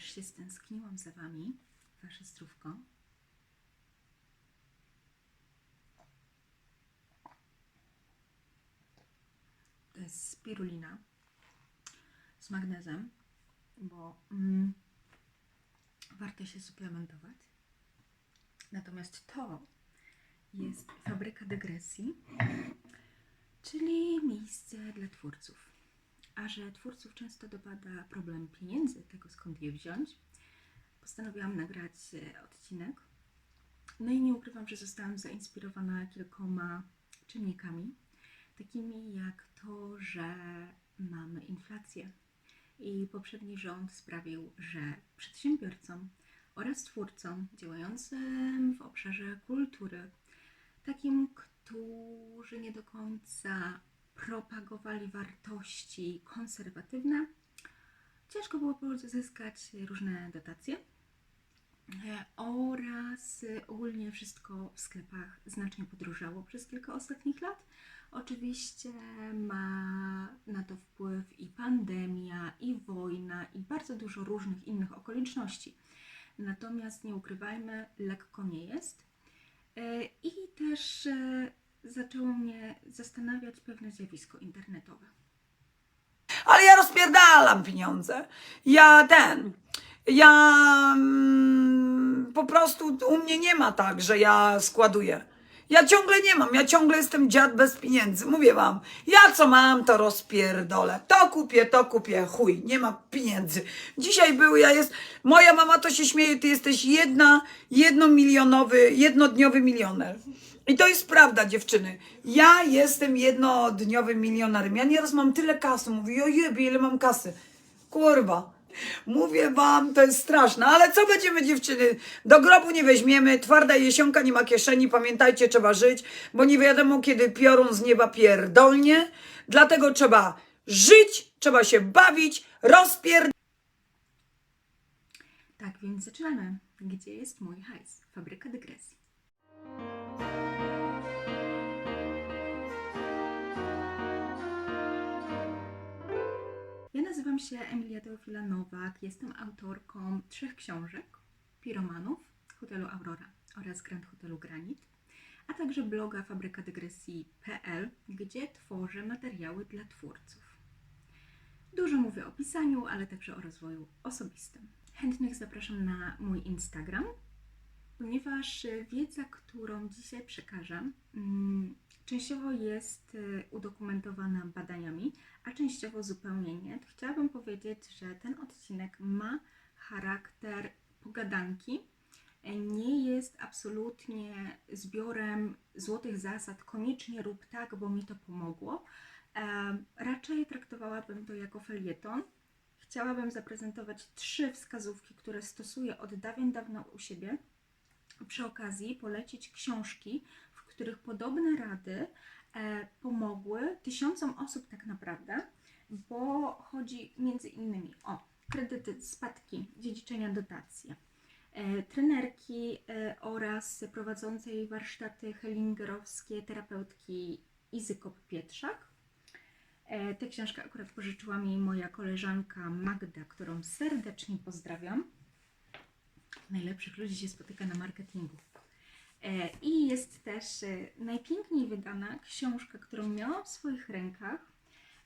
Też się stęskniłam za Wami, Wasze zdrówko. To jest spirulina z magnezem, bo mm, warto się suplementować. Natomiast to jest fabryka dygresji, czyli miejsce dla twórców. A że twórców często dopada problem pieniędzy, tego skąd je wziąć, postanowiłam nagrać e, odcinek. No i nie ukrywam, że zostałam zainspirowana kilkoma czynnikami, takimi jak to, że mamy inflację. I poprzedni rząd sprawił, że przedsiębiorcom oraz twórcom działającym w obszarze kultury, takim, którzy nie do końca propagowali wartości konserwatywne, ciężko było pozyskać różne dotacje e, oraz ogólnie wszystko w sklepach znacznie podróżało przez kilka ostatnich lat. Oczywiście ma na to wpływ i pandemia, i wojna, i bardzo dużo różnych innych okoliczności. Natomiast nie ukrywajmy, lekko nie jest. E, I też e, zaczęło mnie zastanawiać pewne zjawisko internetowe. Ale ja rozpierdalam pieniądze. Ja ten. Ja mm, po prostu u mnie nie ma tak, że ja składuję. Ja ciągle nie mam, ja ciągle jestem dziad bez pieniędzy. Mówię wam, ja co mam, to rozpierdolę. To kupię, to kupię, chuj, nie ma pieniędzy. Dzisiaj był, ja jest, moja mama to się śmieje, ty jesteś jedna, jednomilionowy, jednodniowy milioner. I to jest prawda, dziewczyny. Ja jestem jednodniowym milionerem. Ja nieraz mam tyle kasy. Mówię, o jebie, ile mam kasy. Kurwa. Mówię wam, to jest straszne, ale co będziemy dziewczyny? Do grobu nie weźmiemy, twarda jesionka nie ma kieszeni, pamiętajcie, trzeba żyć, bo nie wiadomo kiedy piorun z nieba pierdolnie, dlatego trzeba żyć, trzeba się bawić, rozpierd... Tak więc zaczynamy. Gdzie jest mój hajs? Fabryka dygresji. Ja nazywam się Emilia Teofila Nowak. Jestem autorką trzech książek: Piromanów, Hotelu Aurora oraz Grand Hotelu Granit, a także bloga fabrykadygresji.pl, gdzie tworzę materiały dla twórców. Dużo mówię o pisaniu, ale także o rozwoju osobistym. Chętnych zapraszam na mój Instagram, ponieważ wiedza, którą dzisiaj przekażę, mm, częściowo jest e, udokumentowana badaniami, a częściowo zupełnie nie. To Chciałabym powiedzieć, że ten odcinek ma charakter pogadanki. Nie jest absolutnie zbiorem złotych zasad, koniecznie rób tak, bo mi to pomogło. E, Raczej traktowałabym to jako felieton. Chciałabym zaprezentować trzy wskazówki, które stosuję od dawien dawna u siebie. Przy okazji polecić książki, których podobne rady e, pomogły tysiącom osób tak naprawdę, bo chodzi między innymi o kredyty, spadki, dziedziczenia dotacje, e, trenerki e, oraz prowadzącej warsztaty hellingerowskie terapeutki Izy Kop-Pietrzak. Tę książkę akurat pożyczyła mi moja koleżanka Magda, którą serdecznie pozdrawiam. Najlepszych ludzi się spotyka na marketingu. E, I jest też e, najpiękniej wydana książka, którą miałam w swoich rękach.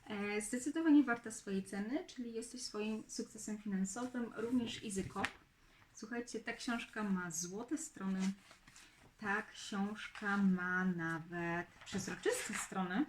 E, Zdecydowanie warta swojej ceny, czyli jesteś swoim sukcesem finansowym, również EasyCop. Słuchajcie, ta książka ma złote strony. Ta książka ma nawet przezroczyste strony.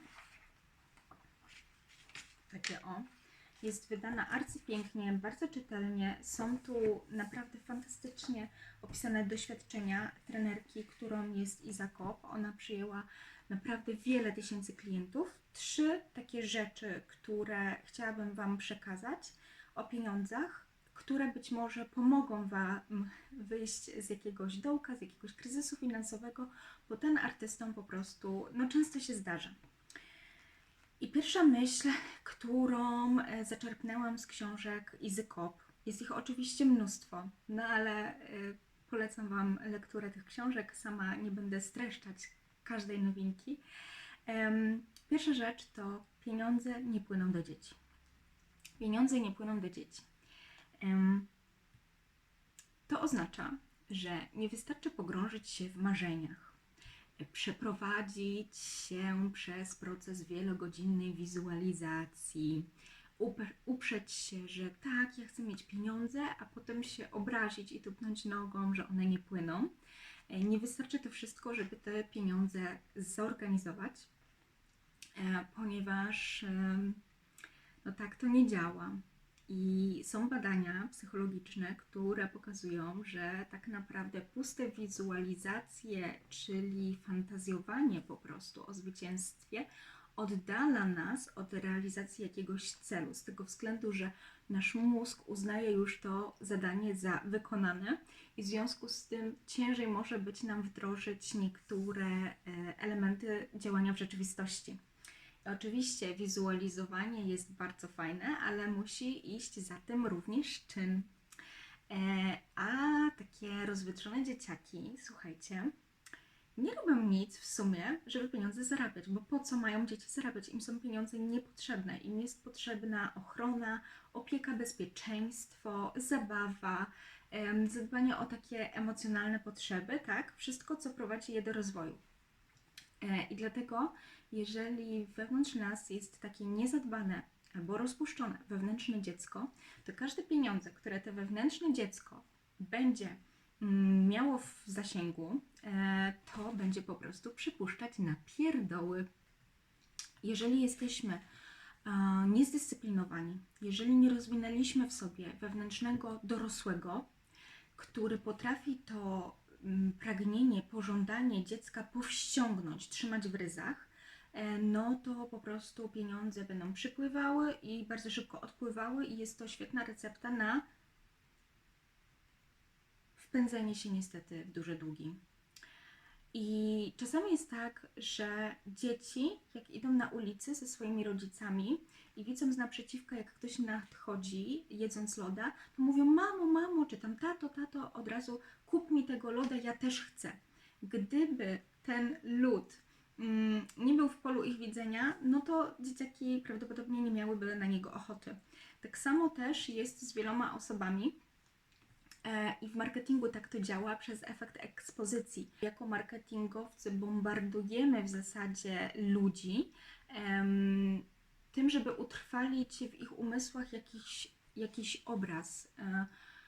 Takie o. Jest wydana arcypięknie, bardzo czytelnie. Są tu naprawdę fantastycznie opisane doświadczenia trenerki, którą jest Iza Kop. Ona przyjęła naprawdę wiele tysięcy klientów. Trzy takie rzeczy, które chciałabym Wam przekazać o pieniądzach, które być może pomogą Wam wyjść z jakiegoś dołka, z jakiegoś kryzysu finansowego, bo ten artystom po prostu no, często się zdarza. I pierwsza myśl, którą e, zaczerpnęłam z książek Izy Kop, jest ich oczywiście mnóstwo, no ale e, polecam Wam lekturę tych książek, sama nie będę streszczać każdej nowinki. Pierwsza rzecz to pieniądze nie płyną do dzieci. Pieniądze nie płyną do dzieci. To oznacza, że nie wystarczy pogrążyć się w marzeniach, przeprowadzić się przez proces wielogodzinnej wizualizacji, uprzeć się, że tak, ja chcę mieć pieniądze, a potem się obrazić i tupnąć nogą, że one nie płyną. E, Nie wystarczy to wszystko, żeby te pieniądze zorganizować, e, ponieważ no tak to nie działa. I są badania psychologiczne, które pokazują, że tak naprawdę puste wizualizacje, czyli fantazjowanie po prostu o zwycięstwie, oddala nas od realizacji jakiegoś celu, z tego względu, że nasz mózg uznaje już to zadanie za wykonane i w związku z tym ciężej może być nam wdrożyć niektóre e, elementy działania w rzeczywistości. Oczywiście wizualizowanie jest bardzo fajne, ale musi iść za tym również czyn. E, a takie rozwydrzone dzieciaki, słuchajcie, nie robią nic w sumie, żeby pieniądze zarabiać, bo po co mają dzieci zarabiać? Im są pieniądze niepotrzebne. Im jest potrzebna ochrona, opieka, bezpieczeństwo, zabawa, zadbanie o takie emocjonalne potrzeby, tak? Wszystko, co prowadzi je do rozwoju. E, I dlatego, jeżeli wewnątrz nas jest takie niezadbane albo rozpuszczone wewnętrzne dziecko, to każde pieniądze, które to wewnętrzne dziecko będzie mm, miało w zasięgu, e, to będzie po prostu przypuszczać na pierdoły. Jeżeli jesteśmy niezdyscyplinowani, jeżeli nie rozwinęliśmy w sobie wewnętrznego dorosłego, który potrafi to mm, pragnienie, pożądanie dziecka powściągnąć, trzymać w ryzach, no to po prostu pieniądze będą przypływały i bardzo szybko odpływały i jest to świetna recepta na wpędzenie się niestety w duże długi. I czasami jest tak, że dzieci, jak idą na ulicy ze swoimi rodzicami i widzą z naprzeciwka, jak ktoś nadchodzi, jedząc loda, to mówią: Mamo, mamo, czy tam tato, tato, od razu kup mi tego loda, ja też chcę. Gdyby ten lód nie był w polu ich widzenia, no to dzieciaki prawdopodobnie nie miałyby na niego ochoty. Tak samo też jest z wieloma osobami, E, I w marketingu tak to działa przez efekt ekspozycji. Jako marketingowcy bombardujemy w zasadzie ludzi tym, żeby utrwalić w ich umysłach jakiś, jakiś obraz. E,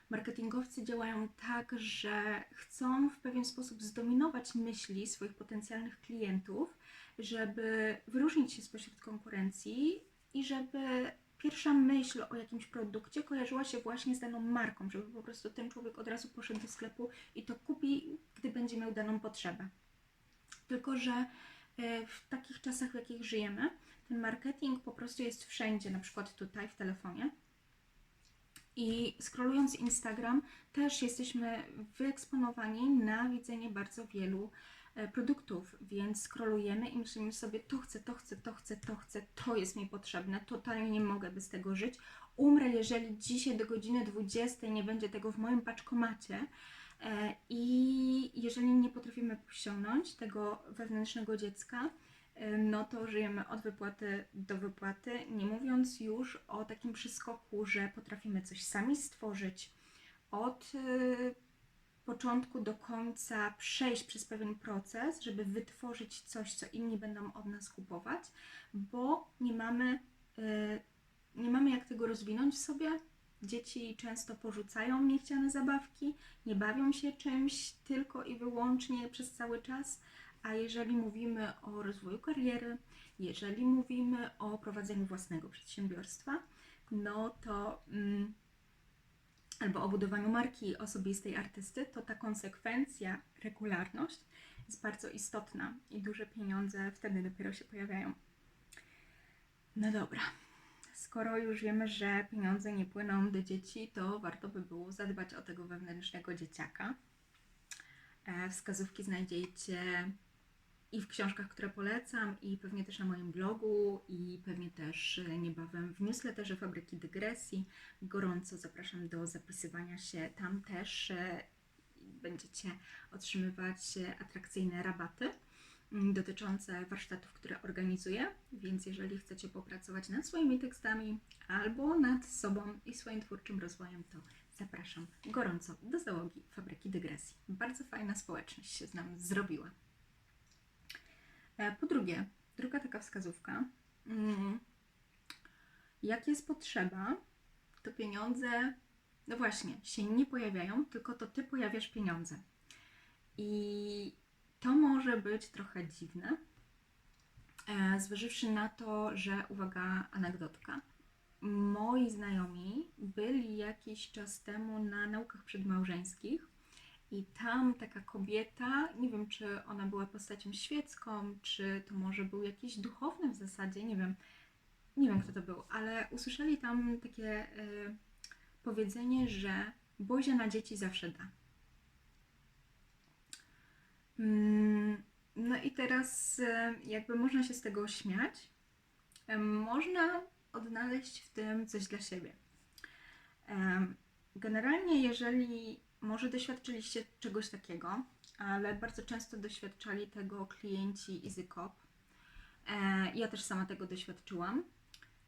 marketingowcy działają tak, że chcą w pewien sposób zdominować myśli swoich potencjalnych klientów, żeby wyróżnić się spośród konkurencji i żeby pierwsza myśl o jakimś produkcie kojarzyła się właśnie z daną marką, żeby po prostu ten człowiek od razu poszedł do sklepu i to kupi, gdy będzie miał daną potrzebę. Tylko, że e, w takich czasach, w jakich żyjemy, ten marketing po prostu jest wszędzie, na przykład tutaj w telefonie. I scrollując Instagram, też jesteśmy wyeksponowani na widzenie bardzo wielu e, produktów, więc scrollujemy i myślimy sobie, to chcę, to chcę, to chcę, to chcę, to jest mi potrzebne, totalnie nie mogę bez tego żyć. Umrę, jeżeli dzisiaj do godziny 20 nie będzie tego w moim paczkomacie. E, I jeżeli nie potrafimy ściągnąć tego wewnętrznego dziecka, no to żyjemy od wypłaty do wypłaty, nie mówiąc już o takim przyskoku, że potrafimy coś sami stworzyć od e, początku do końca, przejść przez pewien proces, żeby wytworzyć coś, co inni będą od nas kupować, bo nie mamy, e, nie mamy jak tego rozwinąć w sobie. Dzieci często porzucają niechciane zabawki, nie bawią się czymś tylko i wyłącznie przez cały czas. A jeżeli mówimy o rozwoju kariery, jeżeli mówimy o prowadzeniu własnego przedsiębiorstwa, no to mm, albo o budowaniu marki osobistej artysty, to ta konsekwencja, regularność jest bardzo istotna i duże pieniądze wtedy dopiero się pojawiają. No dobra. Skoro już wiemy, że pieniądze nie płyną do dzieci, to warto by było zadbać o tego wewnętrznego dzieciaka. E, Wskazówki znajdziecie i w książkach, które polecam, i pewnie też na moim blogu, i pewnie też e, niebawem w newsletterze Fabryki Dygresji. Gorąco zapraszam do zapisywania się. Tam też e, będziecie otrzymywać e, atrakcyjne rabaty mm, dotyczące warsztatów, które organizuję. Więc jeżeli chcecie popracować nad swoimi tekstami albo nad sobą i swoim twórczym rozwojem, to zapraszam gorąco do załogi Fabryki Dygresji. Bardzo fajna społeczność się z nami zrobiła. E, Po drugie, druga taka wskazówka. mm, Jak jest potrzeba, to pieniądze, no właśnie, się nie pojawiają, tylko to ty pojawiasz pieniądze. I to może być trochę dziwne, e, zważywszy na to, że, uwaga, anegdotka. Moi znajomi byli jakiś czas temu na naukach przedmałżeńskich i tam taka kobieta, nie wiem czy ona była postacią świecką, czy to może był jakiś duchowny w zasadzie, nie wiem, nie wiem kto to był, ale usłyszeli tam takie y, powiedzenie, że Bozia na dzieci zawsze da. Mm, No i teraz y, jakby można się z tego śmiać, y, można odnaleźć w tym coś dla siebie. Generalnie, jeżeli może doświadczyliście czegoś takiego, ale bardzo często doświadczali tego klienci EasyCop, e, ja też sama tego doświadczyłam,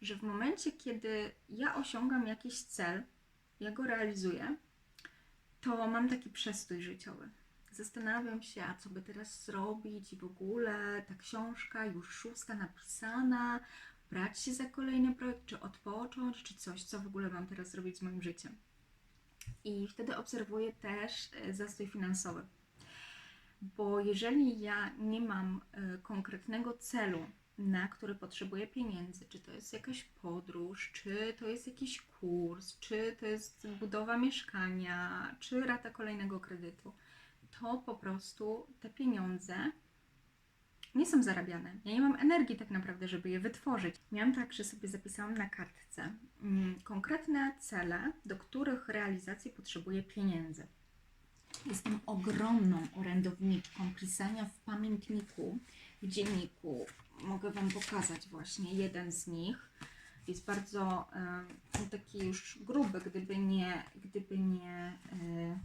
że w momencie, kiedy ja osiągam jakiś cel, ja go realizuję, to mam taki przestój życiowy. Zastanawiam się, a co by teraz zrobić i w ogóle ta książka już szósta napisana, brać się za kolejny projekt, czy odpocząć, czy coś, co w ogóle mam teraz zrobić z moim życiem. I wtedy obserwuję też e, zastój finansowy. Bo jeżeli ja nie mam e, konkretnego celu, na który potrzebuję pieniędzy, czy to jest jakaś podróż, czy to jest jakiś kurs, czy to jest budowa mieszkania, czy rata kolejnego kredytu, to po prostu te pieniądze nie są zarabiane. Ja nie mam energii tak naprawdę, żeby je wytworzyć. Miałam tak, że sobie zapisałam na kartce mm, konkretne cele, do których realizacji potrzebuję pieniędzy. Jestem ogromną orędowniczką pisania w pamiętniku, w dzienniku. Mogę Wam pokazać właśnie jeden z nich. Jest bardzo e, taki już gruby, gdyby nie, gdyby nie e,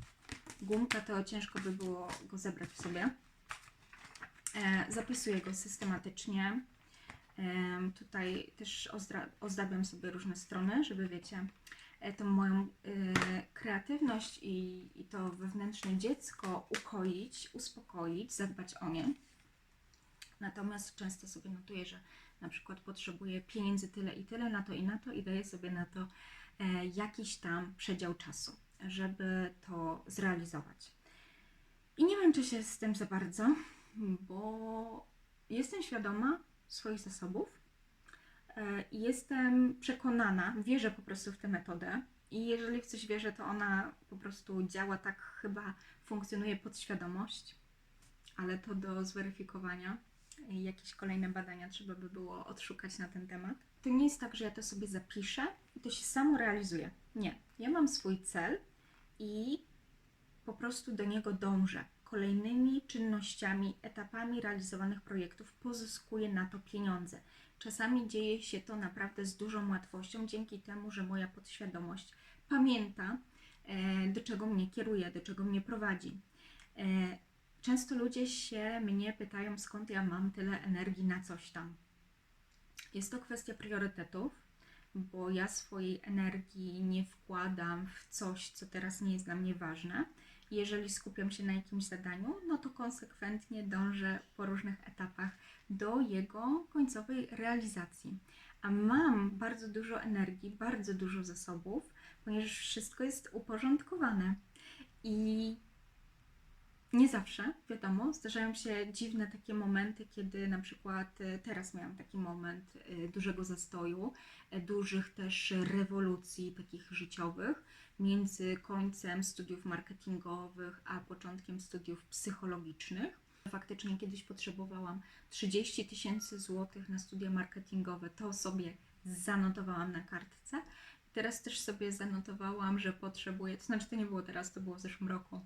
gumka, to ciężko by było go zebrać w sobie. E, zapisuję go systematycznie. Tutaj też ozdabiam sobie różne strony, żeby wiecie, e, tą moją e, kreatywność i, to wewnętrzne dziecko ukoić, uspokoić, zadbać o nie. Natomiast często sobie notuję, że na przykład potrzebuję pieniędzy tyle i tyle na to i na to i daję sobie na to jakiś tam przedział czasu, żeby to zrealizować. I nie męczę się z tym za bardzo, bo jestem świadoma swoich zasobów e, jestem przekonana, wierzę po prostu w tę metodę. I jeżeli w coś wierzę, to ona po prostu działa tak, chyba funkcjonuje podświadomość, ale to do zweryfikowania. I Jakieś kolejne badania trzeba by było odszukać na ten temat. To nie jest tak, że ja to sobie zapiszę i to się samo realizuje. Nie. Ja mam swój cel i po prostu do niego dążę. Kolejnymi czynnościami, etapami realizowanych projektów pozyskuję na to pieniądze. Czasami dzieje się to naprawdę z dużą łatwością, dzięki temu, że moja podświadomość pamięta, e, do czego mnie kieruje, do czego mnie prowadzi. E, Często ludzie się mnie pytają, skąd ja mam tyle energii na coś tam. Jest to kwestia priorytetów, bo ja swojej energii nie wkładam w coś, co teraz nie jest dla mnie ważne. Jeżeli skupiam się na jakimś zadaniu, no to konsekwentnie dążę po różnych etapach do jego końcowej realizacji. A mam bardzo dużo energii, bardzo dużo zasobów, ponieważ wszystko jest uporządkowane. I nie zawsze, wiadomo, zdarzają się dziwne takie momenty, kiedy na przykład e, teraz miałam taki moment e, dużego zastoju, e, dużych też rewolucji takich życiowych między końcem studiów marketingowych a początkiem studiów psychologicznych. Faktycznie kiedyś potrzebowałam 30 tysięcy złotych na studia marketingowe, to sobie zanotowałam na kartce. Teraz też sobie zanotowałam, że potrzebuję, to znaczy to nie było teraz, to było w zeszłym roku,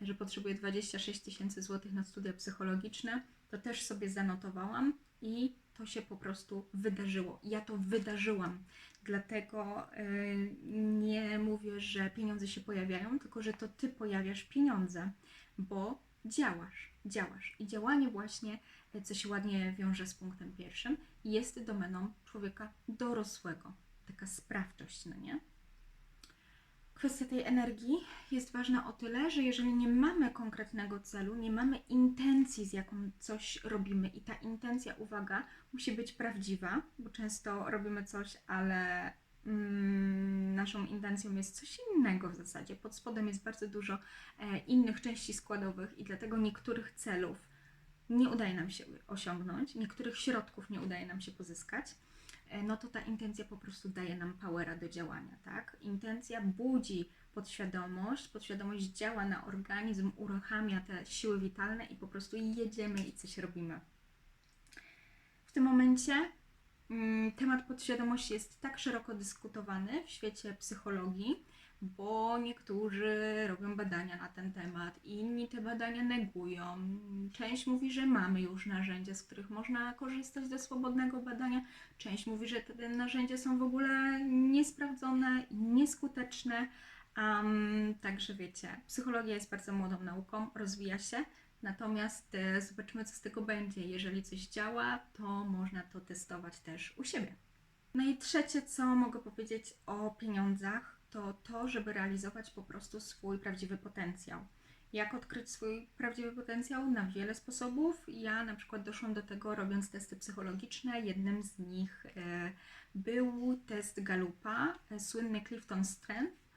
że potrzebuję 26 tysięcy złotych na studia psychologiczne, to też sobie zanotowałam i to się po prostu wydarzyło. Ja to wydarzyłam. Dlatego y, nie mówię, że pieniądze się pojawiają, tylko że to ty pojawiasz pieniądze, bo działasz, działasz. I działanie właśnie, y, co się ładnie wiąże z punktem pierwszym, jest domeną człowieka dorosłego. Taka sprawczość, no nie? Kwestia tej energii jest ważna o tyle, że jeżeli nie mamy konkretnego celu, nie mamy intencji, z jaką coś robimy, i ta intencja, uwaga, musi być prawdziwa, bo często robimy coś, ale mm, naszą intencją jest coś innego w zasadzie. Pod spodem jest bardzo dużo e, innych części składowych, i dlatego niektórych celów nie udaje nam się osiągnąć, niektórych środków nie udaje nam się pozyskać e, no to ta intencja po prostu daje nam powera do działania, tak? Intencja budzi podświadomość, podświadomość działa na organizm, uruchamia te siły witalne i po prostu jedziemy i coś robimy. Tym momencie mm, temat podświadomości jest tak szeroko dyskutowany w świecie psychologii, bo niektórzy robią badania na ten temat, inni te badania negują. Część mówi, że mamy już narzędzia, z których można korzystać do swobodnego badania, część mówi, że te narzędzia są w ogóle niesprawdzone i nieskuteczne. Um, także wiecie, psychologia jest bardzo młodą nauką, rozwija się, natomiast e, zobaczymy, co z tego będzie. Jeżeli coś działa, to można to testować też u siebie. No i trzecie, co mogę powiedzieć o pieniądzach, to to, żeby realizować po prostu swój prawdziwy potencjał. Jak odkryć swój prawdziwy potencjał? Na wiele sposobów. Ja na przykład doszłam do tego robiąc testy psychologiczne. Jednym z nich e, był test Galupa, e, słynny Clifton Strength,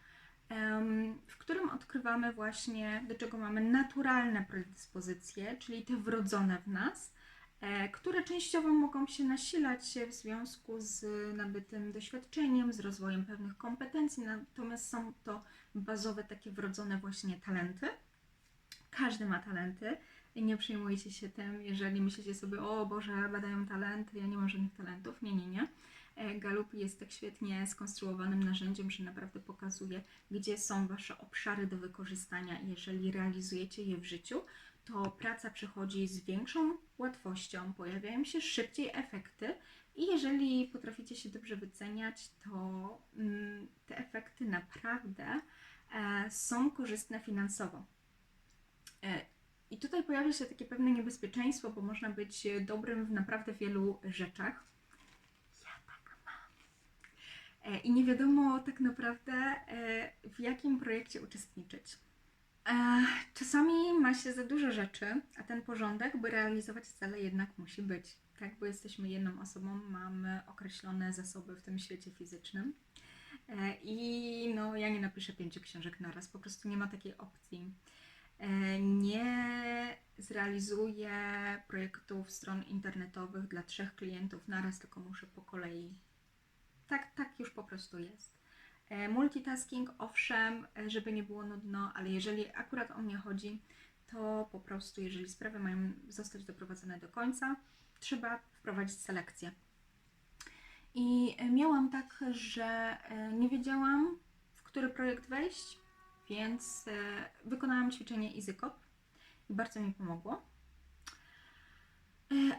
w którym odkrywamy właśnie, do czego mamy naturalne predyspozycje, czyli te wrodzone w nas, e, które częściowo mogą się nasilać w związku z nabytym doświadczeniem, z rozwojem pewnych kompetencji, natomiast są to bazowe, takie wrodzone właśnie talenty. Każdy ma talenty. i Nie przejmujcie się tym, jeżeli myślicie sobie, o Boże, badają talenty, ja nie mam żadnych talentów. Nie, nie, nie. E, Galup jest tak świetnie skonstruowanym narzędziem, że naprawdę pokazuje, gdzie są Wasze obszary do wykorzystania. Jeżeli realizujecie je w życiu, to praca przychodzi z większą łatwością, pojawiają się szybciej efekty i jeżeli potraficie się dobrze wyceniać, to mm, te efekty naprawdę e, są korzystne finansowo. E, I tutaj pojawia się takie pewne niebezpieczeństwo, bo można być dobrym w naprawdę wielu rzeczach. Ja tak mam. E, I nie wiadomo tak naprawdę, e, w jakim projekcie uczestniczyć. E, Czasami ma się za dużo rzeczy, a ten porządek, by realizować cele, jednak musi być. Tak, bo jesteśmy jedną osobą, mamy określone zasoby w tym świecie fizycznym. E, I no, ja nie napiszę pięciu książek naraz, po prostu nie ma takiej opcji. E, Nie zrealizuję projektów stron internetowych dla trzech klientów naraz, tylko muszę po kolei. Tak, tak już po prostu jest. E, Multitasking, owszem, e, żeby nie było nudno, ale jeżeli akurat o mnie chodzi, to po prostu, jeżeli sprawy mają zostać doprowadzone do końca, trzeba wprowadzić selekcję. I e, miałam tak, że nie wiedziałam, w który projekt wejść, więc wykonałam ćwiczenie EasyCop i bardzo mi pomogło.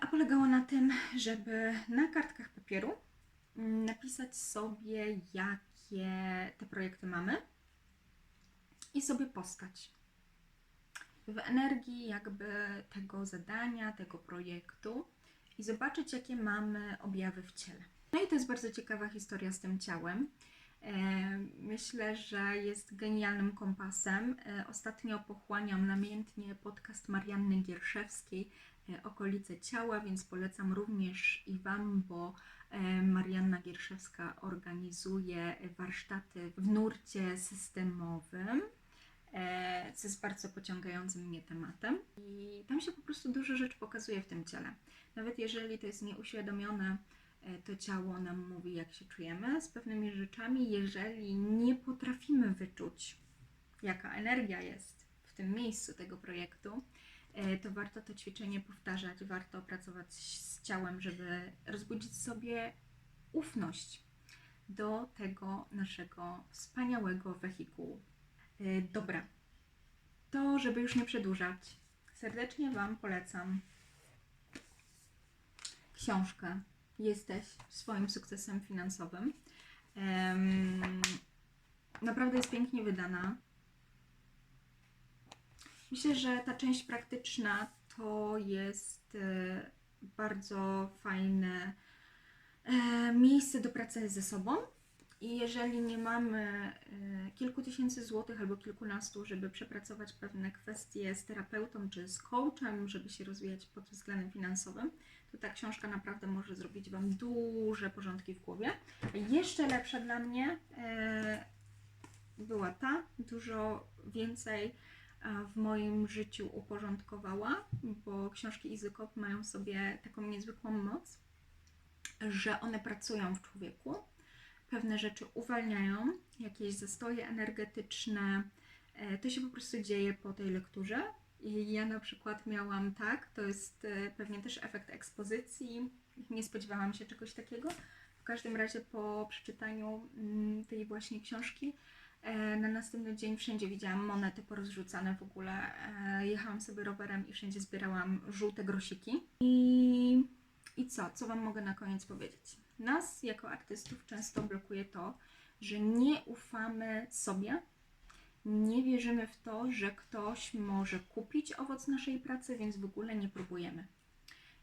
A polegało na tym, żeby na kartkach papieru napisać sobie, jakie te projekty mamy i sobie postać w energii jakby tego zadania, tego projektu i zobaczyć, jakie mamy objawy w ciele. No i to jest bardzo ciekawa historia z tym ciałem. E, Myślę, że jest genialnym kompasem. E, Ostatnio pochłaniam namiętnie podcast Marianny Gierszewskiej e, Okolice ciała, więc polecam również i Wam, bo Marianna Gierszewska organizuje warsztaty w nurcie systemowym e, co jest bardzo pociągającym mnie tematem. I tam się po prostu dużo rzeczy pokazuje w tym ciele. Nawet jeżeli to jest nieuświadomione, e, to ciało nam mówi, jak się czujemy z pewnymi rzeczami. Jeżeli nie potrafimy wyczuć, jaka energia jest w tym miejscu tego projektu, e, to warto to ćwiczenie powtarzać, warto pracować z ciałem, żeby rozbudzić sobie ufność do tego naszego wspaniałego wehikułu. E, Dobra. To, żeby już nie przedłużać, serdecznie Wam polecam książkę Jesteś swoim sukcesem finansowym. Naprawdę jest pięknie wydana. Myślę, że ta część praktyczna to jest e, bardzo fajne e, miejsce do pracy ze sobą I jeżeli nie mamy e, kilku tysięcy złotych albo kilkunastu, żeby przepracować pewne kwestie z terapeutą czy z coachem, żeby się rozwijać pod względem finansowym, to ta książka naprawdę może zrobić Wam duże porządki w głowie. Jeszcze lepsza dla mnie była ta, dużo więcej w moim życiu uporządkowała, bo książki Cop mają sobie taką niezwykłą moc, że one pracują w człowieku, pewne rzeczy uwalniają, jakieś zastoje energetyczne. E, To się po prostu dzieje po tej lekturze. I ja na przykład miałam tak, to jest e, pewnie też efekt ekspozycji. Nie spodziewałam się czegoś takiego. W każdym razie po przeczytaniu mm, tej właśnie książki na następny dzień wszędzie widziałam monety porozrzucane w ogóle. E, Jechałam sobie rowerem i wszędzie zbierałam żółte grosiki. I, I co? Co Wam mogę na koniec powiedzieć? Nas jako artystów często blokuje to, że nie ufamy sobie, nie wierzymy w to, że ktoś może kupić owoc naszej pracy, więc w ogóle nie próbujemy.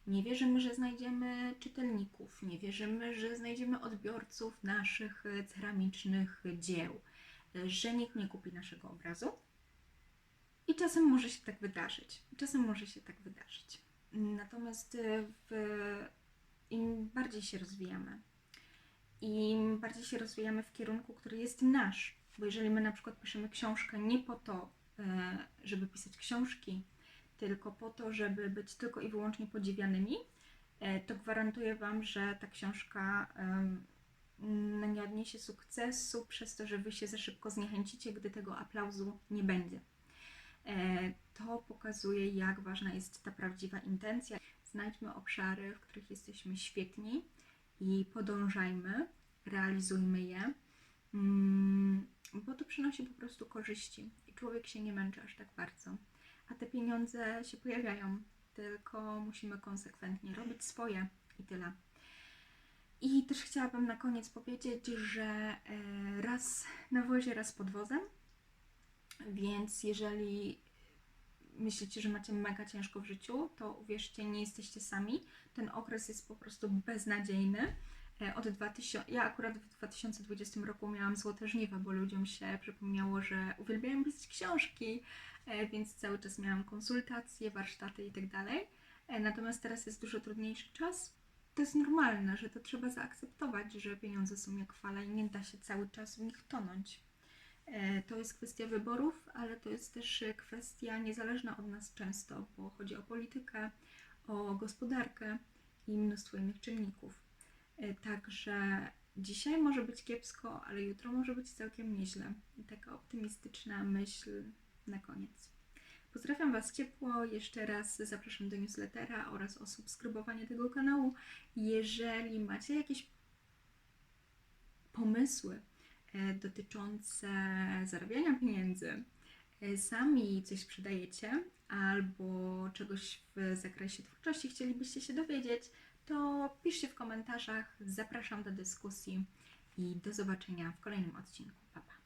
Nie wierzymy, że znajdziemy czytelników, nie wierzymy, że znajdziemy odbiorców naszych e, ceramicznych dzieł, e, że nikt nie kupi naszego obrazu. I czasem może się tak wydarzyć. Czasem może się tak wydarzyć. Natomiast e, w, im bardziej się rozwijamy, im bardziej się rozwijamy w kierunku, który jest nasz, bo jeżeli my na przykład piszemy książkę nie po to, e, żeby pisać książki, tylko po to, żeby być tylko i wyłącznie podziwianymi, e, to gwarantuję Wam, że ta książka nie odniesie sukcesu przez to, że Wy się za szybko zniechęcicie, gdy tego aplauzu nie będzie. E, To pokazuje, jak ważna jest ta prawdziwa intencja. Znajdźmy obszary, w których jesteśmy świetni i podążajmy, realizujmy je, mm, bo to przynosi po prostu korzyści i człowiek się nie męczy aż tak bardzo. A te pieniądze się pojawiają, tylko musimy konsekwentnie robić swoje i tyle. I też chciałabym na koniec powiedzieć, że e, raz na wozie, raz pod wozem. Więc jeżeli myślicie, że macie mega ciężko w życiu, to uwierzcie, nie jesteście sami. Ten okres jest po prostu beznadziejny. E, Od 2000, ja akurat w 2020 roku miałam złote żniwa, bo ludziom się przypomniało, że uwielbiają pisać książki, e, więc cały czas miałam konsultacje, warsztaty i tak Natomiast teraz jest dużo trudniejszy czas. To jest normalne, że to trzeba zaakceptować, że pieniądze są jak fala i nie da się cały czas w nich tonąć. E, To jest kwestia wyborów, ale to jest też kwestia niezależna od nas często, bo chodzi o politykę, o gospodarkę i mnóstwo innych czynników. E, Także dzisiaj może być kiepsko, ale jutro może być całkiem nieźle. I taka optymistyczna myśl na koniec. Pozdrawiam Was ciepło. Jeszcze raz zapraszam do newslettera oraz o subskrybowanie tego kanału. Jeżeli macie jakieś pomysły e, dotyczące zarabiania pieniędzy, e, sami coś sprzedajecie albo czegoś w zakresie twórczości chcielibyście się dowiedzieć, to piszcie w komentarzach. Zapraszam do dyskusji i do zobaczenia w kolejnym odcinku. Pa, pa.